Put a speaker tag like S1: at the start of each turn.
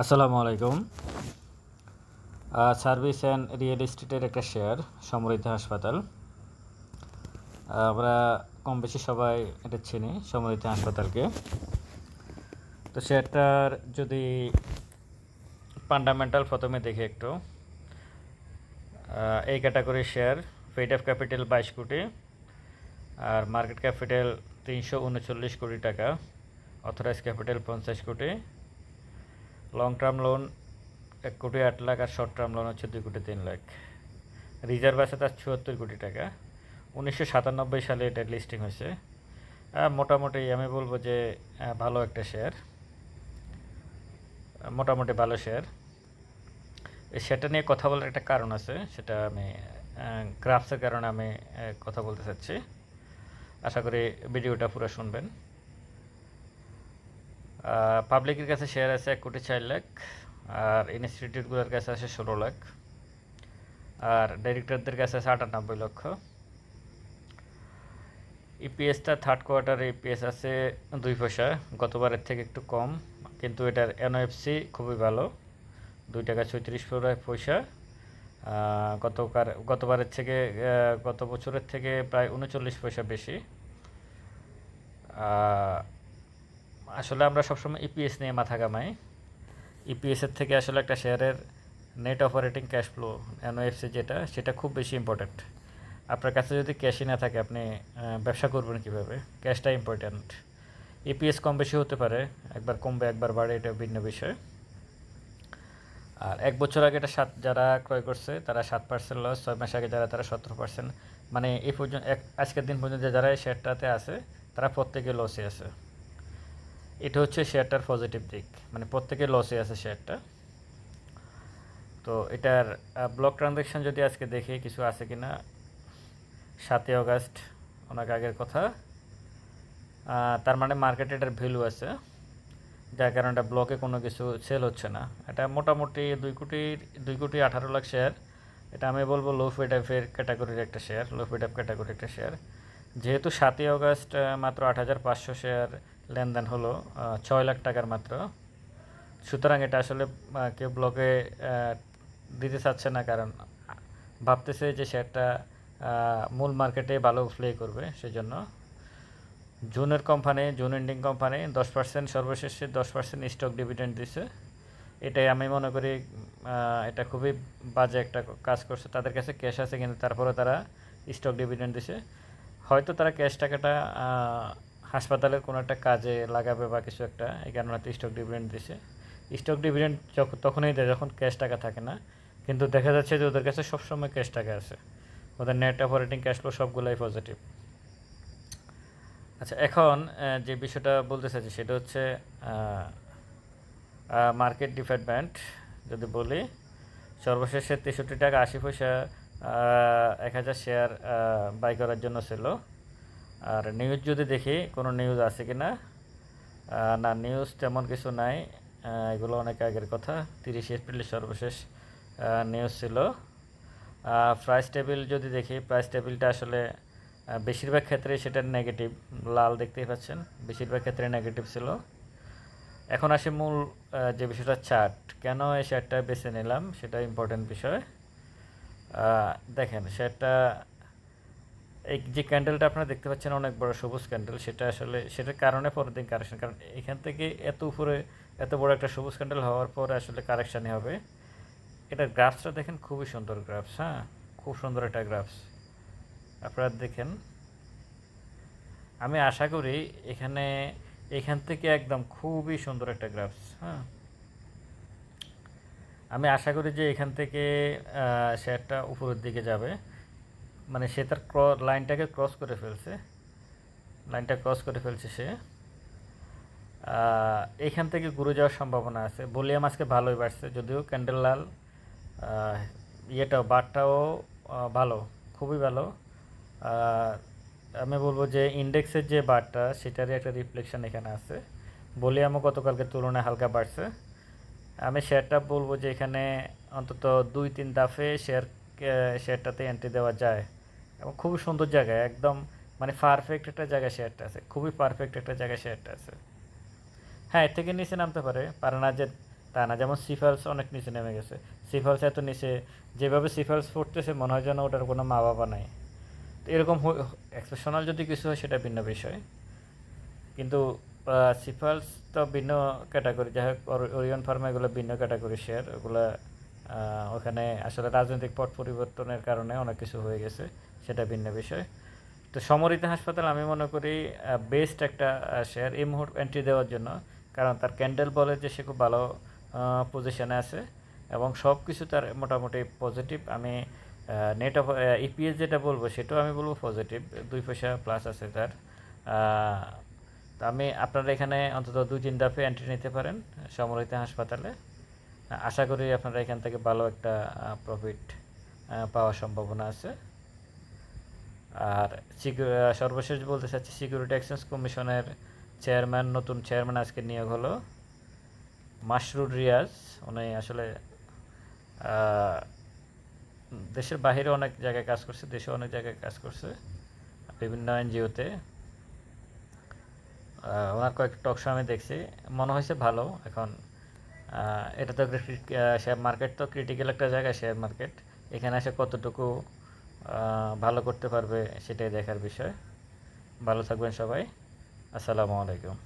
S1: আসসালামু আলাইকুম। Service and real এস্টেটের একটা শেয়ার, সমৃদ্ধ হাসপাতাল। আমরা কম বেশি সবাই এটা চিনি, সমৃদ্ধ হাসপাতালকে। তো শেয়ারটার যদি ফান্ডামেন্টাল প্রথমে দেখি একটু এই ক্যাটাগরির শেয়ার ফেড অফ ক্যাপিটাল বাইশ কোটি, আর মার্কেট ক্যাপিটাল তিনশো উনচল্লিশ কোটি টাকা অথরাইজ ক্যাপিটাল পঞ্চাশ কোটি লং টার্ম লোন এক কোটি আট লাখ আর শর্ট টার্ম লোন হচ্ছে দুই কোটি তিন লাখ। রিজার্ভ আছে তার চুয়াত্তর কোটি টাকা। উনিশশো সাতানব্বই সালে এটা লিস্টিং হয়েছে। মোটামুটি আমি বলব যে ভালো একটা শেয়ার মোটামুটি ভালো শেয়ার শেয়ারটা নিয়ে কথা বলার একটা কারণ আছে, সেটা আমি গ্রাফসের কারণে আমি কথা বলতে চাচ্ছি। আশা করি ভিডিওটা পুরো শুনবেন। পাবলিকের কাছে শেয়ার আছে এক কোটি চার লাখ, আর ইনস্টিটিউটগুলোর কাছে আছে ষোলো লাখ, আর ডাইরেক্টরদের কাছে আছে আটানব্বই লক্ষ। ইপিএসটা থার্ড কোয়ার্টারে ইপিএস আছে দুই পয়সা, গতবারের থেকে একটু কম, কিন্তু এটার এনওএফসি খুবই ভালো, দুই টাকা ছয়ত্রিশ পয়সা গতকার, গতবারের থেকে গত বছরের থেকে প্রায় উনচল্লিশ পয়সা বেশি। আসলে আমরা সবসময় ইপিএস নিয়ে মাথা কামাই ইপিএসের থেকে আসলে একটা শেয়ারের net operating cash flow NOFC যেটা, সেটা খুব বেশি ইম্পর্ট্যান্ট আপনার কাছে যদি ক্যাশই না থাকে, আপনি ব্যবসা করবেন কীভাবে? ক্যাশটা ইম্পর্ট্যান্ট ইপিএস কম বেশি হতে পারে, একবার কমবে, একবার বাড়ে এটা ভিন্ন বিষয়। আর এক বছর আগে এটা সাত, যারা ক্রয় করছে, তারা সাত পার্সেন্ট লস ছয় মাস আগে যারা, তারা সতেরো পার্সেন্ট মানে এই পর্যন্ত, এক, আজকের দিন পর্যন্ত যারা এই শেয়ারটাতে আছে, তারা প্রত্যেকে লসে আছে। এটা হচ্ছে শেয়ারটার পজিটিভ দিক। মানে প্রত্যেকে লসে আছে শেয়ারটা তো এটার ব্লক ট্রানজ্যাকশন যদি আজকে দেখি, কিছু আছে কি না সাতই অগাস্ট অনেক আগের কথা। তার মানে মার্কেটে এটার ভ্যালু আছে। যার কারণে এটা ব্লকে কোনো কিছু সেল হচ্ছে না। এটা মোটামুটি দুই কোটি দুই কোটি আঠারো লাখ শেয়ার এটা আমি বলব লো ফেড অ্যাপের ক্যাটাগরির একটা শেয়ার লো ফেড অ্যাপ ক্যাটাগরির একটা শেয়ার যেহেতু সাতই অগস্ট মাত্র আট হাজার পাঁচশো শেয়ার লেনদেন হলো ছয় লাখ টাকার মাত্র। সুতরাং এটা আসলে কেউ ব্লকে দিতে চাচ্ছে না, কারণ ভাবতেছে যে শেয়ারটা মূল মার্কেটে ভালো প্লে করবে, সেজন্য। জুনের কোম্পানি জুন এন্ডিং কোম্পানি দশ পার্সেন্ট সর্বশেষে দশ পার্সেন্ট স্টক ডিভিডেন্ড দিছে। এটাই আমি মনে করি এটা খুবই বাজে একটা কাজ করছে। তাদের কাছে ক্যাশ আছে, কিন্তু তারপরে তারা স্টক ডিভিডেন্ড দিছে। হয়তো তারা ক্যাশ টাকাটা হাসপাতালের কোনো একটা কাজে লাগাবে বা কিছু একটা, এই কারণে হয়তো স্টক ডিভিডেন্ড দিছে। স্টক ডিভিডেন্ড যখন তখনই দেয় যখন ক্যাশ টাকা থাকে না। কিন্তু দেখা যাচ্ছে যে ওদের কাছে সবসময় ক্যাশ টাকা আছে। ওদের নেট অপারেটিং ক্যাশ ফ্লো সবগুলোই পজিটিভ আচ্ছা এখন যে বিষয়টা বলতে চাইছি সেটা হচ্ছে মার্কেট ডিপার্টমেন্ট যদি বলি, সর্বশেষে তেষট্টি টাকা আশি পয়সা এক হাজার শেয়ার বাই করার জন্য ছিল। আর নিউজ যদি দেখি, কোনো নিউজ আছে কি না না নিউজ তেমন কিছু নাই। এগুলো অনেক আগের কথা। তিরিশ এপ্রিলের সর্বশেষ নিউজ ছিল। প্রাইস টেবিল যদি দেখি প্রাইস টেবিলটা আসলে বেশিরভাগ ক্ষেত্রে সেটা নেগেটিভ লাল দেখতেই পাচ্ছেন, বেশিরভাগ ক্ষেত্রে নেগেটিভ ছিল। এখন আসে মূল যে বিষয়টা চার্ট কেন এই শেয়ারটা বেছে নিলাম? সেটা ইম্পর্টেন্ট বিষয়। দেখেন শেয়ারটা এই যে ক্যান্ডেলটা আপনারা দেখতে পাচ্ছেন অনেক বড় সবুজ ক্যান্ডেল সেটা আসলে, সেটার কারণে পরের দিন কারেকশন কারণ এখান থেকে এত উপরে এত বড় একটা সবুজ ক্যান্ডেল হওয়ার পরে আসলে কারেকশানই হবে। এটা গ্রাফসটা দেখেন, খুবই সুন্দর গ্রাফস হ্যাঁ? খুব সুন্দর একটা গ্রাফস আপনারা দেখেন, আমি আশা করি এখানে, এখান থেকে একদম খুবই সুন্দর একটা গ্রাফস হ্যাঁ? আমি আশা করি যে এখান থেকে শেয়ারটা উপরের দিকে যাবে। মানে সে তার লাইনটাকে ক্রস করে ফেলছে। লাইনটা ক্রস করে ফেলছে সে। এখান থেকে ঘুরে যাওয়ার সম্ভাবনা আছে। ভলিউম আজকে ভালোই বাড়ছে, যদিও ক্যান্ডেল লাল ইয়েটাও বারটাও ভালো, খুবই ভালো। আমি বলব যে ইন্ডেক্সের যে বারটা, সেটারই একটা রিফ্লেকশন এখানে আছে। ভলিউমও গতকালকে তুলনায় হালকা বাড়ছে। আমি শেয়ারটা বলব যে এখানে অন্তত দুই, তিন দাফে শেয়ার শেয়ারটাতে এন্ট্রি দেওয়া যায়। এবং খুবই সুন্দর জায়গায় একদম মানে পারফেক্ট একটা জায়গায় শেয়ারটা আছে, খুবই পারফেক্ট একটা জায়গায় শেয়ারটা আছে। হ্যাঁ এর থেকে নিচে নামতে পারে পারে না যে তা না যেমন সিফালস অনেক নিচে নেমে গেছে। সিফালস এত নিচে, যেভাবে সিফালস পড়তেছে মনে হয় যেন ওটার কোনো মা বাবা নাই। তো এরকম এক্সেপশনাল যদি কিছু হয় সেটা ভিন্ন বিষয়। কিন্তু সিফালস তো ভিন্ন ক্যাটাগরি যাই হোক ওর- ওরিয়ন ফার্মা এগুলো ভিন্ন ক্যাটাগরি শেয়ার ওগুলো ওখানে আসলে রাজনৈতিক পট পরিবর্তনের কারণে অনেক কিছু হয়ে গেছে, সেটা ভিন্ন বিষয়। তো সমরিত হাসপাতাল আমি মনে করি বেস্ট একটা শেয়ার এই মুহূর্তে এন্ট্রি দেওয়ার জন্য, কারণ তার ক্যান্ডেল বলে যে সে খুব ভালো পজিশনে আছে এবং সব কিছু তার মোটামুটি পজিটিভ আমি নেট অফ ইপিএস যেটা বলব সেটাও আমি বলব পজিটিভ দুই পয়সা প্লাস আছে তার। আমি আপনারা এখানে অন্তত দুই তিন ধাপে এন্ট্রি নিতে পারেন সমরিত হাসপাতালে। আশা করি আপনারা এখান থেকে ভালো একটা প্রফিট পাওয়ার সম্ভাবনা আছে। আর সর্বশেষ বলতে চাচ্ছি সিকিউরিটি এক্সচেঞ্জ কমিশনের চেয়ারম্যান নতুন চেয়ারম্যান আজকে নিয়োগ হলো। মাসরুর রিয়াজ, উনি আসলে দেশের বাইরে অনেক জায়গায় কাজ করছে, দেশে অনেক জায়গায় কাজ করছে, বিভিন্ন এনজিওতে। ওনার কয়েক টক শো আমি দেখছি, মনে হয়েছে ভালো, এখন এটা তো শেয়ার মার্কেট তো ক্রিটিক্যাল একটা জায়গা শেয়ার মার্কেট এখানে এসে কতটুকু ভালো করতে পারবে সেটাই দেখার বিষয়। ভালো থাকবেন সবাই। আসসালামু আলাইকুম।